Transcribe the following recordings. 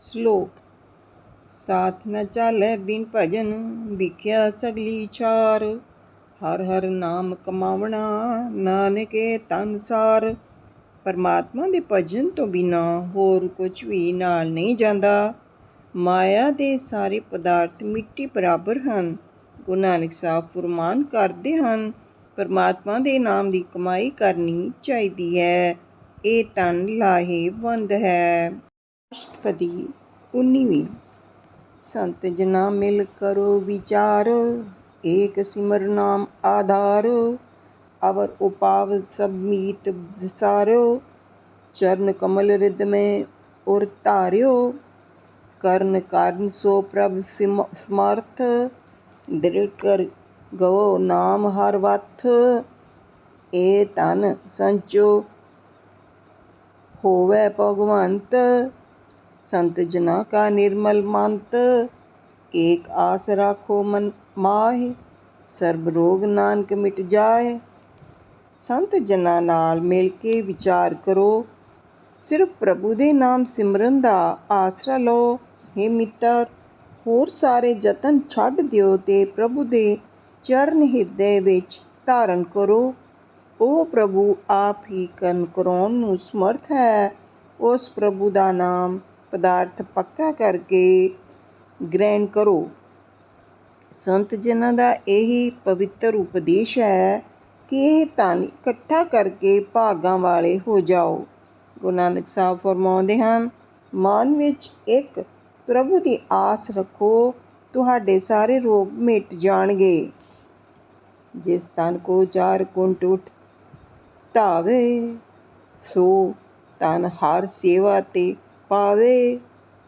ਸ਼ਲੋਕ। ਸਾਥ ਨ ਚਾਲੈ ਬਿਨ ਭਜਨ ਵਿਖਿਆ ਸਗਲੀ ਚਾਰ ਹਰ ਹਰ ਨਾਮ ਕਮਾਵਣਾ ਨਾਨਕੇ ਤਨਸਾਰ ਪਰਮਾਤਮਾ ਦੇ ਭਜਨ ਤੋਂ ਬਿਨਾ ਹੋਰ ਕੁਝ ਵੀ ਨਾਲ ਨਹੀਂ ਜਾਂਦਾ। ਮਾਇਆ ਦੇ ਸਾਰੇ ਪਦਾਰਥ ਮਿੱਟੀ ਬਰਾਬਰ ਹਨ। ਗੁਰੂ ਨਾਨਕ ਸਾਹਿਬ ਫਰਮਾਨ ਕਰਦੇ ਹਨ, ਪਰਮਾਤਮਾ ਦੇ ਨਾਮ ਦੀ ਕਮਾਈ ਕਰਨੀ ਚਾਹੀਦੀ ਹੈ। ਇਹ ਤਨ ਲਾਹੇਵੰਦ ਹੈ। ਅਸ਼ਟਪਦੀ ਉੱਨੀਵੀਂ ਸੰਤ ਜਨਾ ਮਿਲ ਕਰੋ ਵਿਚਾਰ, ਏਕ ਸਿਮਰ ਨਾਮ ਆਧਾਰ, ਅਵਰ ਉਪਾਵ ਸਭ ਮੀਤ ਵਿਸਾਰਿਓ ਚਰਨ ਕਮਲ ਰਿਦ ਮੈਂ ਉਰ ਧਾਰਿਓ, ਕਰਨ ਕਾਰਨ ਸੋ ਪ੍ਰਭ ਸਮਰਥ, ਦ੍ਰਿੜ ਕਰ ਗਵੋ ਨਾਮ ਹਰ ਵਥ, ਏ ਤਨ ਸੰਚੋ ਹੋਵੇ ਭਗਵੰਤ ਸੰਤ ਜਨਾ ਕਾ ਨਿਰਮਲ ਮੰਤ, ਏਕ ਆਸ ਰਾਖੋ ਮਨ ਮਾਹਿ, ਸਰਬ ਰੋਗ ਨਾਨਕ ਮਿਟ ਜਾਏ ਸੰਤ ਜਨਾਂ ਨਾਲ ਮਿਲ ਕੇ ਵਿਚਾਰ ਕਰੋ, ਸਿਰਫ ਪ੍ਰਭੂ ਦੇ ਨਾਮ ਸਿਮਰਨ ਦਾ ਆਸਰਾ ਲਓ। हे ਮਿੱਤਰ, ਹੋਰ ਸਾਰੇ ਯਤਨ ਛੱਡ ਦਿਓ ਤੇ ਪ੍ਰਭੂ ਦੇ ਚਰਨ ਹਿਰਦੇ ਵਿੱਚ ਧਾਰਨ ਕਰੋ। ਉਹ ਪ੍ਰਭੂ ਆਪ ਹੀ ਕਰਨ ਕਰਾਉਣ ਨੂੰ ਸਮਰਥ ਹੈ। ਉਸ ਪ੍ਰਭੂ ਦਾ ਨਾਮ ਪਦਾਰਥ ਪੱਕਾ ਕਰਕੇ ਗ੍ਰਹਿਣ ਕਰੋ। ਸੰਤ ਜਨਾਂ ਦਾ ਇਹੀ ਪਵਿੱਤਰ ਉਪਦੇਸ਼ ਹੈ ਕਿ ਇਹ ਧਨ ਇਕੱਠਾ ਕਰਕੇ ਭਾਗਾਂ ਵਾਲੇ ਹੋ ਜਾਓ। ਗੁਰੂ ਨਾਨਕ ਸਾਹਿਬ ਫਰਮਾਉਂਦੇ ਹਨ, ਮਨ ਵਿੱਚ ਇੱਕ ਪ੍ਰਭੂ ਦੀ ਆਸ ਰੱਖੋ, ਤੁਹਾਡੇ ਸਾਰੇ ਰੋਗ ਮਿਟ ਜਾਣਗੇ। ਜਿਸ ਤਨ ਕੋ ਚਾਰ ਕੁੰਟ ਉਠ ਧਾਵੇ, ਸੋ ਤਨ ਹਰ ਸੇਵਾ ਤੇ ਪਾਵੇ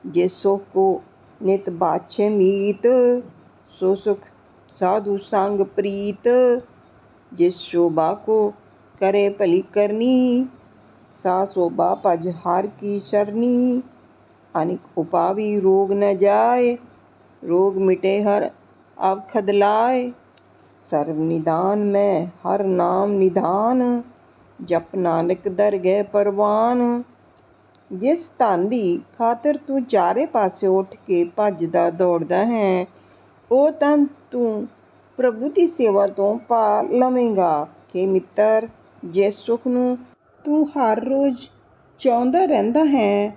ਜੇ ਸੁਖ ਕੋ ਨਿਤ ਬਾਛੇ ਮੀਤ ਸੋ ਸੁਖ ਸਾਧੂ ਸੰਗ ਪ੍ਰੀਤ ਜਿਸ ਸ਼ੋਭਾ ਕੋ ਕਰੇ ਭਲੀ ਕਰਨੀ ਸਾ ਸੋਭਾ ਭਜ ਹਰ ਕੀ ਸ਼ਰਨੀ ਅਨਿਕ ਉਪਾਵੀ ਰੋਗ ਨ ਜਾਏ ਰੋਗ ਮਿਟੇ ਹਰ ਅਵਖਦ ਲਾਏ ਸਰਬ ਨਿਦਾਨ ਮੈਂ ਹਰ ਨਾਮ ਨਿਧਾਨ ਜਪ ਨਾਨਕ ਦਰਗਹਿ ਪਰਵਾਨ ਜਿਸ ਧਨ ਦੀ ਖਾਤਰ ਤੂੰ ਚਾਰੇ ਪਾਸੇ ਉੱਠ ਕੇ ਭੱਜਦਾ ਦੌੜਦਾ ਹੈ, ਉਹ ਧਨ ਤੂੰ ਪ੍ਰਭੂ ਦੀ ਸੇਵਾ ਤੋਂ ਪਾ ਲਵੇਂਗਾ। ਕਿ ਮਿੱਤਰ ਜਿਸ ਸੁਖ ਨੂੰ ਤੂੰ ਹਰ ਰੋਜ਼ ਚਾਹੁੰਦਾ ਰਹਿੰਦਾ ਹੈ,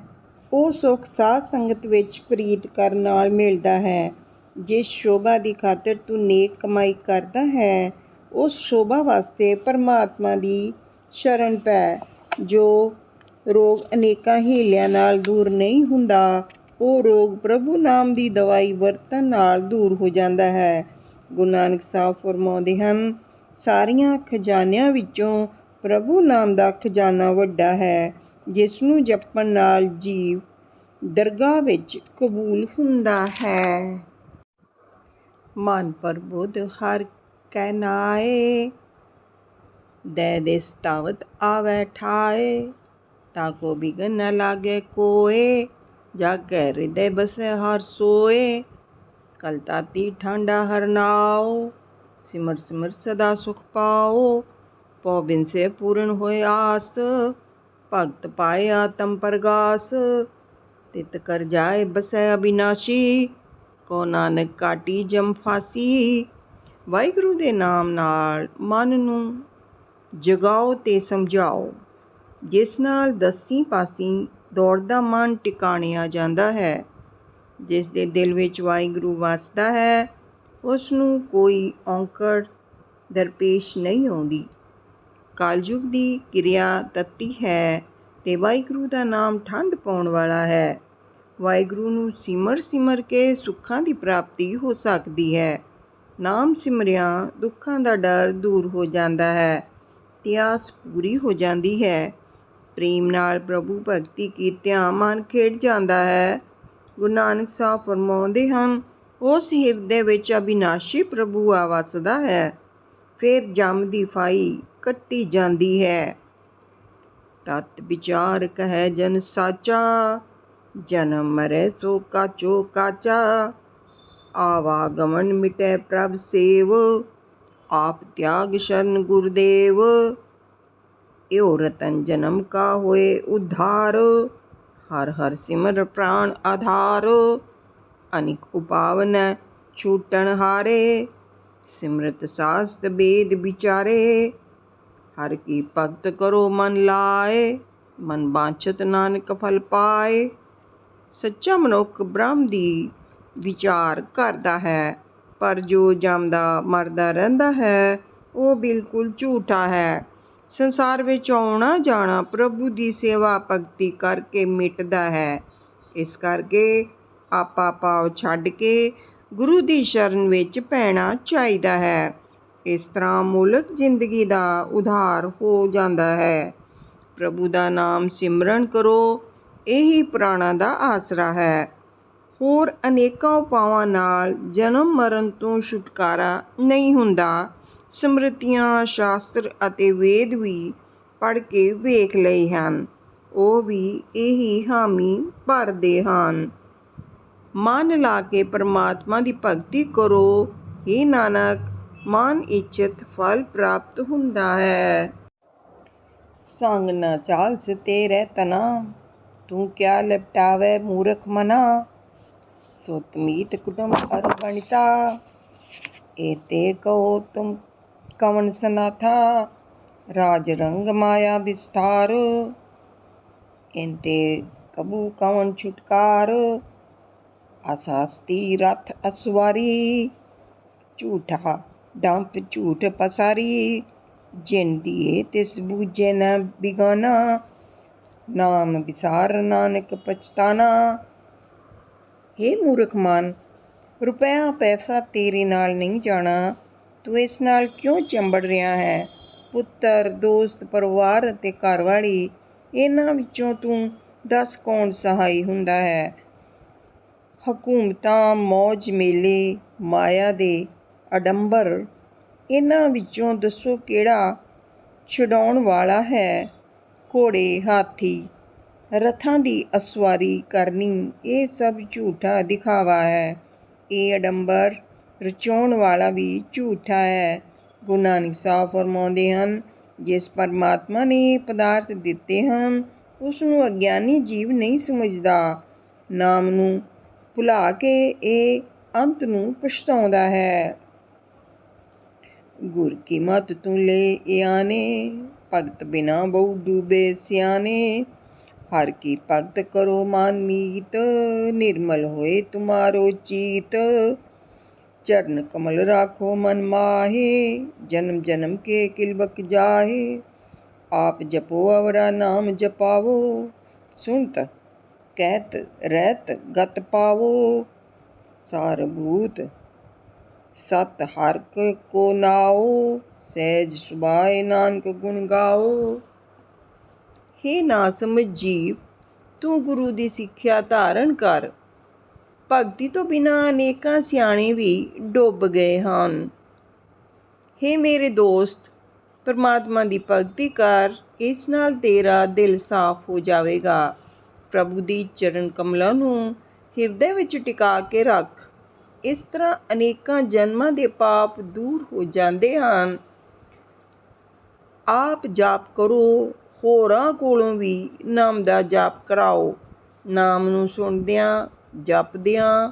ਉਹ ਸੁਖ ਸਾਧ ਸੰਗਤ ਵਿੱਚ ਪ੍ਰੀਤ ਕਰਨ ਨਾਲ ਮਿਲਦਾ ਹੈ। ਜਿਸ ਸ਼ੋਭਾ ਦੀ ਖਾਤਰ ਤੂੰ ਨੇਕ ਕਮਾਈ ਕਰਦਾ ਹੈ, ਉਸ ਸ਼ੋਭਾ ਵਾਸਤੇ ਪਰਮਾਤਮਾ ਦੀ ਸ਼ਰਨ ਪੈ, ਜੋ ਰੋਗ ਅਨੇਕਾਂ ਹੀਲਿਆਂ ਨਾਲ ਦੂਰ ਨਹੀਂ ਹੁੰਦਾ। ਉਹ ਰੋਗ ਪ੍ਰਭੂ ਨਾਮ ਦੀ ਦਵਾਈ ਵਰਤਣ ਨਾਲ ਦੂਰ ਹੋ ਜਾਂਦਾ ਹੈ। ਗੁਰੂ ਨਾਨਕ ਸਾਹਿਬ ਫਰਮਾਉਂਦੇ ਹਨ, ਸਾਰੀਆਂ ਖਜ਼ਾਨਿਆਂ ਵਿੱਚੋਂ ਪ੍ਰਭੂ ਨਾਮ ਦਾ ਖਜ਼ਾਨਾ ਵੱਡਾ ਹੈ, ਜਿਸ ਨੂੰ ਜਪਣ ਨਾਲ ਜੀਵ ਦਰਗਾਹ ਵਿੱਚ ਕਬੂਲ ਹੁੰਦਾ ਹੈ। ਮਨ ਪਰ ਬੁੱਧ ਹਰ ਕੈ ਨਾਏ ਦੇ ਦੇ ਸਤਾਵਤ ਆਵੈ ਠਾਏ। ਤਾਕੋ ਬਿਗਨ ਨ ਲਾਗੇ ਕੋਏ, ਜਾ ਕੇ ਹਿਰਦੇ ਬਸੇ ਹਰ ਸੋਏ। ਕਲ ਠੰਡਾ ਹਰ ਨਾਓ, ਸਿਮਰ ਸਿਮਰ ਸਦਾ ਸੁਖ ਪਾਓ। ਪਉ ਬਿਨ ਸੇ ਪੂਰਨ ਹੋਏ ਆਸ, ਭਗਤ ਪਾਏ ਆਤਮ ਪ੍ਰਗਾਸ। ਤਿਤ ਕਰ ਜਾਏ ਬਸੈ ਅਬਿਨਾਸ਼ੀ, ਕੋ ਨਾਨਕ ਕਾਟੀ ਜਮ ਫਾਸੀ। ਵਾਹਿਗੁਰੂ ਦੇ ਨਾਮ ਨਾਲ ਮਨ ਨੂੰ ਜਗਾਓ ਤੇ ਸਮਝਾਓ। ਜਿਸ ਨਾਲ ਦਸੀ ਪਾਸੀ ਦੌੜਦਾ ਮਨ ਟਿਕਾਣਿਆ ਜਾਂਦਾ ਹੈ। ਜਿਸ ਦੇ ਦਿਲ ਵਿੱਚ ਵਾਹਿਗੁਰੂ ਵਸਦਾ ਹੈ, ਉਸ ਨੂੰ ਕੋਈ ਔਂਕੜ, ਦਰਪੇਸ਼ ਨਹੀਂ ਆਉਂਦੀ। ਕਲਯੁਗ ਦੀ ਕਿਰਿਆ ਤਤੀ ਹੈ ਤੇ ਵਾਹਿਗੁਰੂ ਦਾ ਨਾਮ ਠੰਡ ਪਾਉਣ ਵਾਲਾ ਹੈ। ਵਾਹਿਗੁਰੂ ਨੂੰ ਸਿਮਰ ਸਿਮਰ ਕੇ ਸੁੱਖਾਂ ਦੀ ਪ੍ਰਾਪਤੀ ਹੋ ਸਕਦੀ ਹੈ। ਨਾਮ ਸਿਮਰਿਆ ਦੁੱਖਾਂ ਦਾ ਡਰ ਦੂਰ ਹੋ ਜਾਂਦਾ ਹੈ ਤੇ ਪੂਰੀ ਹੋ ਜਾਂਦੀ ਹੈ। ਪ੍ਰੇਮ ਨਾਲ ਪ੍ਰਭੂ ਭਗਤੀ ਕੀਤਿਆਂ ਮਨ ਖੇਡ ਜਾਂਦਾ ਹੈ। ਗੁਰੂ ਨਾਨਕ ਸਾਹਿਬ ਫਰਮਾਉਂਦੇ ਹਨ, ਉਸ ਹਿਰਦੇ ਵਿੱਚ ਅਬਿਨਾਸ਼ੀ ਪ੍ਰਭੂ ਆ ਵਸਦਾ ਹੈ। ਫਿਰ ਜਮ ਦੀ ਫਾਈ ਕੱਟੀ ਜਾਂਦੀ ਹੈ। ਤਤ ਵਿਚਾਰ ਕਹੈ ਜਨ ਸਾਚਾ, ਜਨਮ ਮਰੈ ਸੋ ਕਾਚੋ ਕਾਚਾ। ਆਵਾਗਮਨ ਮਿਟੈ ਪ੍ਰਭ ਸੇਵ, ਆਪ ਤਿਆਗ ਸ਼ਰਨ ਗੁਰਦੇਵ। ਇਹੋ ਰਤਨ ਜਨਮ ਕਾ ਹੋਏ ਉਧਾਰ, ਹਰ ਹਰ ਸਿਮਰ ਪ੍ਰਾਣ ਆਧਾਰ, ਅਨਿਕ ਉਪਾਵਨ ਛੂਟਣ ਹਾਰੇ, ਸਿਮਰਤ ਸਾਸਤ ਬੇਦ ਵਿਚਾਰੇ, ਹਰ ਕੀ ਭਗਤ ਕਰੋ ਮਨ ਲਾਏ, ਮਨ ਬਾਂਛਤ ਨਾਨਕ ਫਲ ਪਾਏ। ਸੱਚਾ ਮਨੁੱਖ ਬ੍ਰਹਮ ਦੀ ਵਿਚਾਰ ਕਰਦਾ ਹੈ, ਪਰ ਜੋ ਜੰਮਦਾ ਮਰਦਾ ਰਹਿੰਦਾ ਹੈ, ਉਹ ਬਿਲਕੁਲ ਝੂਠਾ ਹੈ। ਸੰਸਾਰ ਵਿੱਚ ਆਉਣਾ ਜਾਣਾ ਪ੍ਰਭੂ ਦੀ ਸੇਵਾ ਭਗਤੀ ਕਰਕੇ ਮਿਟਦਾ ਹੈ। ਇਸ ਕਰਕੇ ਆਪਾ ਪਾਉ ਛੱਡ ਕੇ ਗੁਰੂ ਦੀ ਸ਼ਰਨ ਵਿੱਚ ਪੈਣਾ ਚਾਹੀਦਾ ਹੈ। ਇਸ ਤਰ੍ਹਾਂ ਮੁਲਕ ਜ਼ਿੰਦਗੀ ਦਾ ਉਧਾਰ ਹੋ ਜਾਂਦਾ ਹੈ। ਪ੍ਰਭੂ ਦਾ ਨਾਮ ਸਿਮਰਨ ਕਰੋ, ਇਹੀ ਪ੍ਰਾਣਾ ਦਾ ਆਸਰਾ ਹੈ। ਹੋਰ ਅਨੇਕਾਂ ਉਪਾਵਾਂ ਨਾਲ ਜਨਮ ਮਰਨ ਤੋਂ ਛੁਟਕਾਰਾ ਨਹੀਂ ਹੁੰਦਾ। ਸਮ੍ਰਿਤੀਆਂ ਸ਼ਾਸਤਰ ਅਤੇ ਵੇਦ ਵੀ ਪੜ੍ਹ ਕੇ ਵੇਖ ਲਏ ਹਨ। ਉਹ ਵੀ ਇਹੀ ਹਾਮੀ ਭਰਦੇ ਹਨ। ਮਨ ਲਾ ਕੇ ਪਰਮਾਤਮਾ ਦੀ ਭਗਤੀ ਕਰੋ। हे ਨਾਨਕ, ਮਨ ਇੱਛਤ ਫਲ ਪ੍ਰਾਪਤ ਹੁੰਦਾ ਹੈ। ਸੰਗ ਨ ਚਾਲਸ ਤੇਰੇ ਤਨਾ, ਤੂੰ ਕਿਆ ਲਪਟਾਵੇ ਮੂਰਖ ਮਨਾ? ਸੁਤਮੀਤ ਕੁਟੁੰਬ ਅਰ ਬਣਤਾ ਏਤੇ ਕਹੋ ਤੁਮ ਕਵਨ ਸਨਾਥਾ, ਰਾਜ ਰੰਗ ਮਾਇਆ ਵਿਸਤਾਰ। ਇੰਤੇ ਕਬੂ ਕਵਨ ਛੁਟਕਾਰ ਅਸਾਸਤੀ ਰਥ ਅਸਵਾਰੀ। ਝੂਠਾ ਡੰਪ ਝੂਠ ਪਸਾਰੀ, ਜਿਨ ਦੀਏ ਤਿਸ ਬੂਝੇ ਨ ਬਿਗਾਨਾ। ਨਾਮ ਵਿਸਾਰ ਨਾਨਕ ਪਛਤਾਨਾ। हे ਮੂਰਖ ਮਨ, ਰੁਪਇਆ ਪੈਸਾ ਤੇਰੇ ਨਾਲ ਨਹੀਂ ਜਾਣਾ। ਤੂੰ ਇਸ ਨਾਲ ਕਿਉਂ ਚੰਬੜ ਰਿਹਾ ਹੈ? ਪੁੱਤਰ, ਦੋਸਤ, ਪਰਿਵਾਰ ਅਤੇ ਘਰਵਾਲੀ, ਇਹਨਾਂ ਵਿੱਚੋਂ ਤੂੰ ਦੱਸ ਕੌਣ ਸਹਾਈ ਹੁੰਦਾ ਹੈ? ਹਕੂਮਤਾਂ ਮੌਜ ਮੇਲੇ, ਮਾਇਆ ਦੇ ਅਡੰਬਰ। ਇਹਨਾਂ ਵਿੱਚੋਂ ਦੱਸੋ ਕਿਹੜਾ ਛਡਾਉਣ ਵਾਲਾ ਹੈ? ਘੋੜੇ, ਹਾਥੀ, ਰਥਾਂ ਦੀ ਅਸਵਾਰੀ ਕਰਨੀ, ਇਹ ਸਭ ਝੂਠਾ ਦਿਖਾਵਾ ਹੈ। ਇਹ ਅਡੰਬਰ ਰਚਾਉਣ ਵਾਲਾ ਵੀ ਝੂਠਾ ਹੈ। ਗੁਰੂ ਨਾਨਕ ਸਾਹਿਬ ਫਰਮਾਉਂਦੇ ਹਨ। ਜਿਸ ਪਰਮਾਤਮਾ ਨੇ ਇਹ ਪਦਾਰਥ ਦਿੱਤੇ ਹਨ ਉਸ ਨੂੰ ਅਗਿਆਨੀ ਜੀਵ ਨਹੀਂ ਸਮਝਦਾ। ਨਾਮ ਨੂੰ ਭੁਲਾ ਕੇ ਇਹ ਅੰਤ ਨੂੰ ਪਛਤਾਉਂਦਾ ਹੈ। ਗੁਰ ਕੀ ਮਤ ਤੂੰ ਲੈ ਆਨੇ ਭਗਤ ਬਿਨਾ ਬਹੁ ਡੂਬੇ ਸਿਆਨੇ ਹਰ ਕੀ ਭਗਤ ਕਰੋ ਮਨ ਮੀਤ, ਨਿਰਮਲ ਹੋਏ ਤੁਮਾਰੋ ਚੀਤ। ਚਰਨ ਕਮਲ ਰਾਖੋ ਮਨ ਮਾਹੇ, ਜਨਮ ਜਨਮ ਕੇ ਕਿਲਬਕ ਜਾਹੇ। ਆਪ ਜਪੋ ਅਵਰਾ ਨਾਮ ਜਪਾਵੋ, ਸੁਣਤ ਕਹਿਤ ਰਹਿਤ ਗਤ ਪਾਵੋ। ਸਾਰ ਭੂਤ ਸਤ ਹਰਕ ਕੋ ਨਾਓ, ਸਹਿਜ ਸੁਭਾਏ ਨਾਨਕ ਗੁਣ ਗਾਓ। ਹੇ ਨਾ ਸਮਝ ਜੀਵ, ਤੂੰ ਗੁਰੂ ਦੀ ਸਿੱਖਿਆ ਧਾਰਨ ਕਰ ਭਗਤੀ ਤੋਂ ਬਿਨਾਂ ਅਨੇਕਾਂ ਸਿਆਣੇ ਵੀ ਡੁੱਬ ਗਏ ਹਨ। हे ਮੇਰੇ ਦੋਸਤ, ਪਰਮਾਤਮਾ ਦੀ ਭਗਤੀ ਕਰ, ਇਸ ਨਾਲ ਤੇਰਾ ਦਿਲ ਸਾਫ਼ ਹੋ ਜਾਵੇਗਾ। ਪ੍ਰਭੂ ਦੀ ਚਰਨ ਕਮਲਾਂ ਨੂੰ ਹਿਰਦੇ ਵਿੱਚ ਟਿਕਾ ਕੇ ਰੱਖ। ਇਸ ਤਰ੍ਹਾਂ ਅਨੇਕਾਂ ਜਨਮਾਂ ਦੇ ਪਾਪ ਦੂਰ ਹੋ ਜਾਂਦੇ ਹਨ। ਆਪ ਜਾਪ ਕਰੋ, ਹੋਰਾਂ ਕੋਲੋਂ ਵੀ ਨਾਮ ਦਾ ਜਾਪ ਕਰਾਓ। ਨਾਮ ਨੂੰ ਸੁਣਦਿਆਂ ਜਪਦਿਆਂ,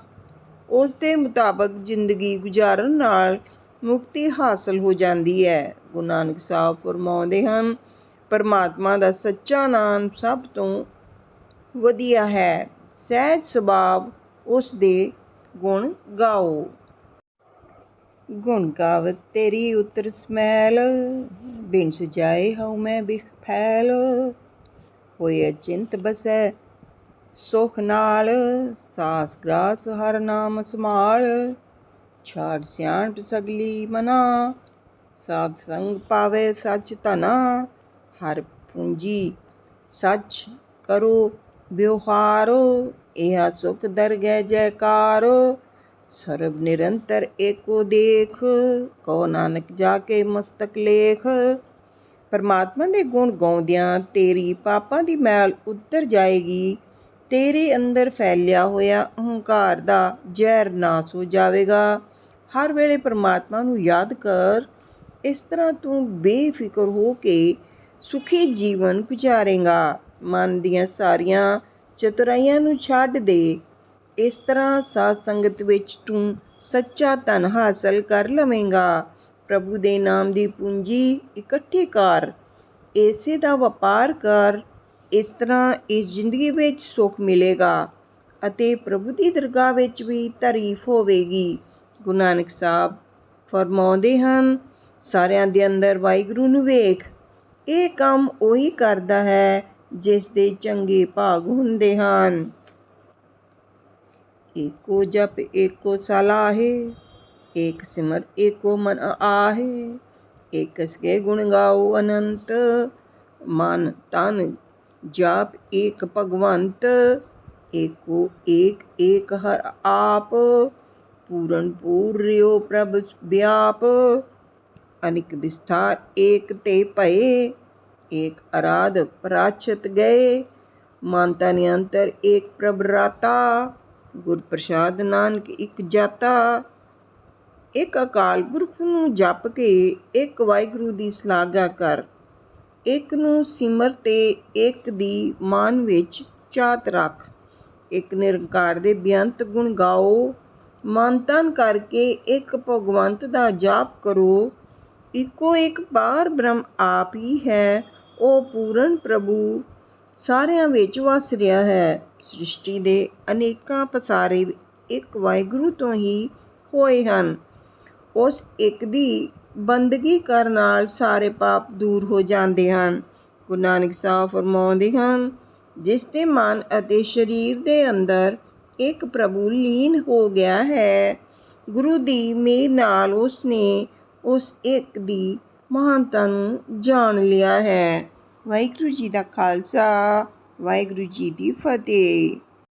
ਉਸ ਦੇ ਮੁਤਾਬਕ ਜ਼ਿੰਦਗੀ ਗੁਜ਼ਾਰਨ ਨਾਲ ਮੁਕਤੀ ਹਾਸਲ ਹੋ ਜਾਂਦੀ ਹੈ। ਗੁਰੂ ਨਾਨਕ ਸਾਹਿਬ ਫਰਮਾਉਂਦੇ ਹਨ, ਪਰਮਾਤਮਾ ਦਾ ਸੱਚਾ ਨਾਮ ਸਭ ਤੋਂ ਵਧੀਆ ਹੈ। ਸਹਿਜ ਸੁਭਾਵ ਉਸ ਦੇ ਗੁਣ ਗਾਓ। ਗੁਣ ਗਾਵਤ ਤੇਰੀ ਉਤਰ ਸਮੈਲ ਬਿਨ ਸਜਾਏ ਹਉ ਮੈਂ ਬਿਖ ਫੈਲ। ਹੋਏ ਚਿੰਤ ਬਸੈ ਸੁਖ ਨਾਲ, ਸਾਸ ਗ੍ਰਾਸ ਹਰ ਨਾਮ ਸਮਾਲ ਛਾੜ ਸਿਆਣਪ ਸਗਲੀ ਮਨਾ ਸਾਧ ਸੰਗ ਪਾਵੇ ਸੱਚ ਧਨਾ, ਹਰ ਪੂੰਜੀ ਸੱਚ ਕਰੋ, ਵਿਵਹਾਰੋ, ਇਹ ਸੁਖ ਦਰਗਹਿ ਜੈਕਾਰੋ, ਸਰਬ ਨਿਰੰਤਰ ਏਕੋ ਦੇਖ ਕੋ ਨਾਨਕ ਜਾ ਕੇ ਮਸਤਕ ਲੇਖ। ਪਰਮਾਤਮਾ ਦੇ ਗੁਣ ਗਾਉਂਦਿਆਂ ਤੇਰੀ ਪਾਪਾਂ ਦੀ ਮੈਲ ਉੱਤਰ ਜਾਏਗੀ ਤੇਰੇ ਅੰਦਰ ਫੈਲਿਆ ਹੋਇਆ ਹੰਕਾਰ ਦਾ ਜ਼ਹਿਰ ਨਾਸ ਹੋ ਜਾਵੇਗਾ। ਹਰ ਵੇਲੇ ਪਰਮਾਤਮਾ ਨੂੰ ਯਾਦ ਕਰ, ਇਸ ਤਰ੍ਹਾਂ ਤੂੰ ਬੇਫਿਕਰ ਹੋ ਕੇ ਸੁਖੀ ਜੀਵਨ ਗੁਜ਼ਾਰੇਗਾ। ਮਨ ਦੀਆਂ ਸਾਰੀਆਂ ਚਤੁਰਾਈਆਂ ਨੂੰ ਛੱਡ ਦੇ। ਇਸ ਤਰ੍ਹਾਂ ਸਾਧ ਸੰਗਤ ਵਿੱਚ ਤੂੰ ਸੱਚਾ ਧਨ ਹਾਸਲ ਕਰ ਲਵੇਂਗਾ। ਪ੍ਰਭੂ ਦੇ ਨਾਮ ਦੀ ਪੂੰਜੀ ਇਕੱਠੀ ਕਰ। ਇਸੇ ਦਾ ਵਪਾਰ ਕਰ। ਇਸ ਤਰ੍ਹਾਂ ਇਸ ਜ਼ਿੰਦਗੀ ਵਿੱਚ ਸੁੱਖ ਮਿਲੇਗਾ ਅਤੇ ਪ੍ਰਭੂ ਦੀ ਦਰਗਾਹ ਵਿੱਚ ਵੀ ਤਾਰੀਫ ਹੋਵੇਗੀ। ਗੁਰੂ ਨਾਨਕ ਸਾਹਿਬ ਫਰਮਾਉਂਦੇ ਹਨ, ਸਾਰਿਆਂ ਦੇ ਅੰਦਰ ਵਾਹਿਗੁਰੂ ਨੂੰ ਵੇਖ, ਇਹ ਕੰਮ ਉਹੀ ਕਰਦਾ ਹੈ ਜਿਸ ਦੇ ਚੰਗੇ ਭਾਗ ਹੁੰਦੇ ਹਨ। ਏਕੋ ਜਪ, ਏਕੋ ਸਲਾਹੇ, ਏਕ ਸਿਮਰ, ਏਕੋ ਮਨ ਆਹੇ, ਏਕਸ ਕੇ ਗੁਣ ਗਾਓ ਅਨੰਤ, ਮਨ ਤਨ ਜਾਪ ਏਕ ਭਗਵੰਤ, ਏਕੋ ਏਕ ਏਕ ਹਰ ਆਪ, ਪੂਰਨ ਪੂਰਿਓ ਪ੍ਰਭ ਵਿਆਪ। ਅਨਿਕ ਵਿਸਥਾਰ ਏਕ ਤੇ ਭਏ, ਏਕ ਅਰਾਧ ਪ੍ਰਾਚਤ ਗਏ। ਮਾਨਤਾ ਤਨ ਏਕ ਪ੍ਰਭ ਰਾਤਾ, ਗੁਰ ਪ੍ਰਸਾਦ ਨਾਨਕ ਇੱਕ ਜਾਤਾ। ਇੱਕ ਅਕਾਲ ਪੁਰਖ ਨੂੰ ਜਪ ਕੇ ਇੱਕ ਵਾਹਿਗੁਰੂ ਦੀ ਸ਼ਲਾਘਾ ਕਰ ਇੱਕ ਨੂੰ ਸਿਮਰ ਤੇ ਇੱਕ ਦੀ ਮਨ ਵਿੱਚ ਚਾਤ ਰੱਖ। ਇੱਕ ਨਿਰੰਕਾਰ ਦੇ ਬੇਅੰਤ ਗੁਣ ਗਾਓ। ਮਨ ਤਨ ਕਰਕੇ ਇੱਕ ਭਗਵੰਤ ਦਾ ਜਾਪ ਕਰੋ। ਇੱਕੋ ਇੱਕ ਪਾਰ ਬ੍ਰਹਮ ਆਪ ਹੀ ਹੈ। ਉਹ ਪੂਰਨ ਪ੍ਰਭੂ ਸਾਰਿਆਂ ਵਿੱਚ ਵਸ ਰਿਹਾ ਹੈ। ਸ੍ਰਿਸ਼ਟੀ ਦੇ ਅਨੇਕਾਂ ਪਸਾਰੇ ਇੱਕ ਵਾਹਿਗੁਰੂ ਤੋਂ ਹੀ ਹੋਏ ਹਨ। ਉਸ ਇੱਕ ਦੀ ਬੰਦਗੀ ਕਰਨ ਨਾਲ ਸਾਰੇ ਪਾਪ ਦੂਰ ਹੋ ਜਾਂਦੇ ਹਨ। ਗੁਰੂ ਨਾਨਕ ਸਾਹਿਬ ਫਰਮਾਉਂਦੇ ਹਨ, ਜਿਸ ਦੇ ਮਨ ਅਤੇ ਸਰੀਰ ਦੇ ਅੰਦਰ ਇੱਕ ਪ੍ਰਭੂ ਲੀਨ ਹੋ ਗਿਆ ਹੈ, ਗੁਰੂ ਦੀ ਮੇਰ ਨਾਲ ਉਸ ਨੇ ਉਸ ਇੱਕ ਦੀ ਮਹਾਨਤਾ ਨੂੰ ਜਾਣ ਲਿਆ ਹੈ। ਵਾਹਿਗੁਰੂ ਜੀ ਦਾ ਖਾਲਸਾ, ਵਾਹਿਗੁਰੂ ਜੀ ਦੀ ਫਤਿਹ।